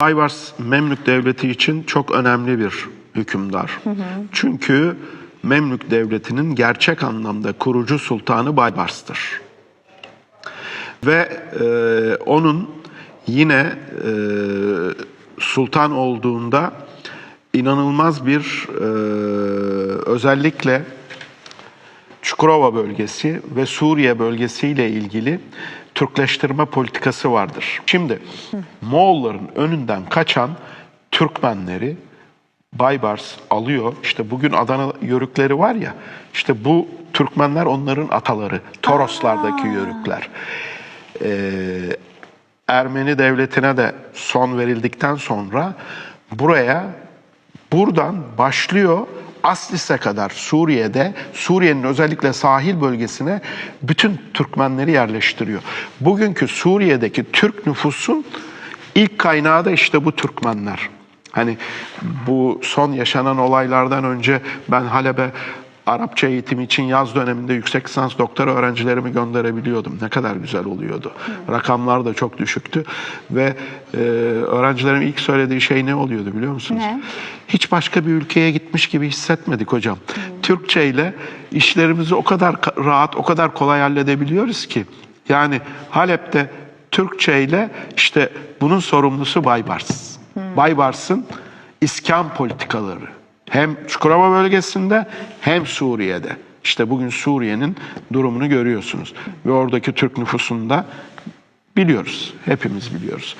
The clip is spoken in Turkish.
Baybars Memlük Devleti için çok önemli bir hükümdar. Çünkü Memlük Devleti'nin gerçek anlamda kurucu sultanı Baybars'tır. Ve e, onun yine e, sultan olduğunda inanılmaz bir e, özellikle Çukurova bölgesi ve Suriye bölgesiyle ilgili Türkleştirme politikası vardır. Şimdi Moğolların önünden kaçan Türkmenleri Baybars alıyor. İşte bugün Adana yörükleri var ya, işte bu Türkmenler onların ataları, Toroslardaki yörükler. Ee, Ermeni devletine de son verildikten sonra buraya buradan başlıyor Aslis'e kadar Suriye'de, Suriye'nin özellikle sahil bölgesine bütün Türkmenleri yerleştiriyor. Bugünkü Suriye'deki Türk nüfusun ilk kaynağı da işte bu Türkmenler. Hani bu son yaşanan olaylardan önce ben Halep'e Arapça eğitim için yaz döneminde yüksek lisans doktora öğrencilerimi gönderebiliyordum. Ne kadar güzel oluyordu. Rakamlar da çok düşüktü ve e, öğrencilerim ilk söylediği şey ne oluyordu biliyor musunuz? Ne? Hiç başka bir ülkeye gitmiş gibi hissetmedik hocam. Türkçe ile işlerimizi o kadar ka- rahat, o kadar kolay halledebiliyoruz ki. Yani Halep'te Türkçe ile işte bunun sorumlusu Baybars. Baybars'ın iskan politikaları. Hem Çukurova bölgesinde hem Suriye'de. İşte bugün Suriye'nin durumunu görüyorsunuz. Ve oradaki Türk nüfusunu da biliyoruz. Hepimiz biliyoruz.